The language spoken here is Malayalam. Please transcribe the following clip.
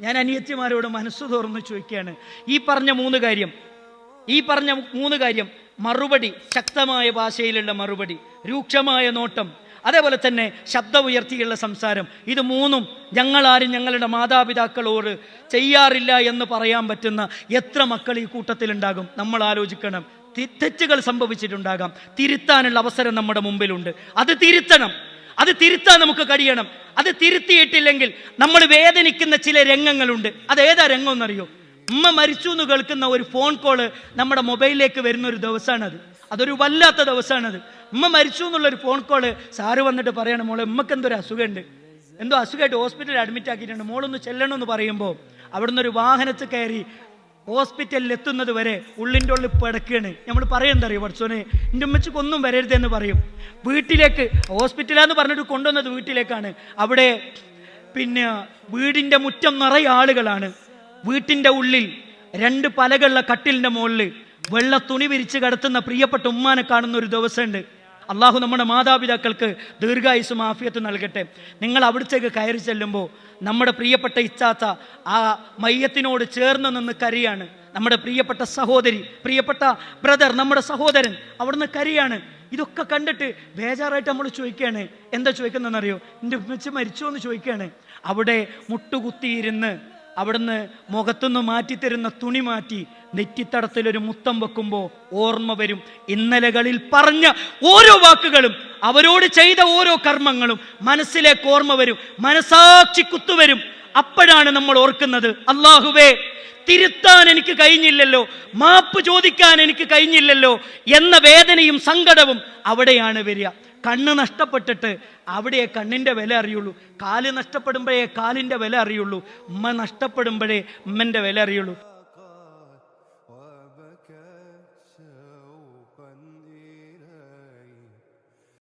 ഞാൻ അനിയത്തിമാരോട് മനസ്സ് തുറന്ന് ചോദിക്കുകയാണ് ഈ പറഞ്ഞ മൂന്ന് കാര്യം ഈ പറഞ്ഞ മൂന്ന് കാര്യം മറുപടി ശക്തമായ ഭാഷയിലുള്ള മറുപടി രൂക്ഷമായ നോട്ടം അതേപോലെ തന്നെ ശബ്ദം ഉയർത്തിയുള്ള സംസാരം ഇത് മൂന്നും ഞങ്ങളാരും ഞങ്ങളുടെ മാതാപിതാക്കളോട് ചെയ്യാറില്ല എന്ന് പറയാൻ പറ്റുന്ന എത്ര മക്കൾ ഈ കൂട്ടത്തിലുണ്ടാകും? നമ്മൾ ആലോചിക്കണം. തെറ്റുകൾ സംഭവിച്ചിട്ടുണ്ടാകാം. തിരുത്താനുള്ള അവസരം നമ്മുടെ മുമ്പിലുണ്ട്. അത് തിരുത്തണം. അത് തിരുത്താൻ നമുക്ക് കഴിയണം. അത് തിരുത്തിയിട്ടില്ലെങ്കിൽ നമ്മൾ വേദനിക്കുന്ന ചില രംഗങ്ങളുണ്ട്. അത് ഏതാ രംഗം എന്നറിയോ? ഉമ്മ മരിച്ചു എന്ന് കേൾക്കുന്ന ഒരു ഫോൺ കോൾ നമ്മുടെ മൊബൈലിലേക്ക് വരുന്ന ഒരു ദിവസമാണത് അതൊരു വല്ലാത്ത ദിവസമാണത് ഉമ്മ മരിച്ചു എന്നുള്ള ഒരു ഫോൺ കോൾ സാറ് വന്നിട്ട് പറയണം മോളെ ഉമ്മക്ക് എന്തൊരു അസുഖമുണ്ട് എന്തോ അസുഖമായിട്ട് ഹോസ്പിറ്റലിൽ അഡ്മിറ്റ് ആക്കിയിട്ടുണ്ട്. മോളൊന്ന് ചെല്ലണമെന്ന് പറയുമ്പോൾ അവിടുന്ന് ഒരു വാഹനത്തിൽ കയറി ഹോസ്പിറ്റലിൽ എത്തുന്നത് വരെ ഉള്ളിന്റെ ഉള്ളിൽ പിടക്കുകയാണ് നമ്മൾ പറയെന്തറിയോ പഠിച്ചോനെ എന്റെ ഉമ്മച്ചക്കൊന്നും വരരുതെന്ന് പറയും. വീട്ടിലേക്ക് ഹോസ്പിറ്റലാന്ന് പറഞ്ഞിട്ട് കൊണ്ടുവന്നത് വീട്ടിലേക്കാണ്. അവിടെ പിന്നെ വീടിന്റെ മുറ്റം നിറയെ ആളുകളാണ്. വീട്ടിന്റെ ഉള്ളിൽ രണ്ട് പലകളുള്ള കട്ടിലിന്റെ മുകളിൽ വെള്ള തുണി വിരിച്ച് കിടത്തുന്ന പ്രിയപ്പെട്ട ഉമ്മാനെ കാണുന്ന ഒരു ദിവസമുണ്ട്. അള്ളാഹു നമ്മുടെ മാതാപിതാക്കൾക്ക് ദീർഘായുസും ആഫിയത്ത് നൽകട്ടെ. നിങ്ങൾ അവിടത്തേക്ക് കയറി ചെല്ലുമ്പോൾ നമ്മുടെ പ്രിയപ്പെട്ട ഇച്ചാത്ത ആ മയ്യത്തിനോട് ചേർന്ന് നിന്ന് കരയാണ്. നമ്മുടെ പ്രിയപ്പെട്ട സഹോദരി പ്രിയപ്പെട്ട ബ്രദർ നമ്മുടെ സഹോദരൻ അവിടുന്ന് കരയാണ്. ഇതൊക്കെ കണ്ടിട്ട് ബേജാറായിട്ട് നമ്മൾ ചോദിക്കുകയാണ് എന്താ ചോദിക്കുന്നതെന്നറിയോ? എന്റെ ഉമ്മച്ചി മരിച്ചോ എന്ന് ചോദിക്കുകയാണ്. അവിടെ മുട്ടുകുത്തിയിരുന്ന് അവിടുന്ന് മുഖത്തുനിന്ന് മാറ്റിത്തരുന്ന തുണി മാറ്റി നെറ്റിത്തടത്തിൽ ഒരു മുത്തം വെക്കുമ്പോൾ ഓർമ്മ വരും. ഇന്നലകളിൽ പറഞ്ഞ ഓരോ വാക്കുകളും അവരോട് ചെയ്ത ഓരോ കർമ്മങ്ങളും മനസ്സിലേക്ക് ഓർമ്മ വരും. മനസാക്ഷി കുത്തുവരും അപ്പോഴാണ് നമ്മൾ ഓർക്കുന്നത് അള്ളാഹുവേ തിരുത്താൻ എനിക്ക് കഴിഞ്ഞില്ലല്ലോ മാപ്പ് ചോദിക്കാൻ എനിക്ക് കഴിഞ്ഞില്ലല്ലോ എന്ന വേദനയും സങ്കടവും അവിടെയാണ് വരിക. കണ്ണ് നഷ്ടപ്പെട്ടിട്ട് അവിടെ കണ്ണിന്റെ വില അറിയുള്ളൂ. കാൽ നഷ്ടപ്പെടുമ്പോഴേ കാലിന്റെ വില അറിയുള്ളൂ. ഉമ്മ നഷ്ടപ്പെടുമ്പോഴേ ഉമ്മന്റെ വില അറിയുള്ളൂ.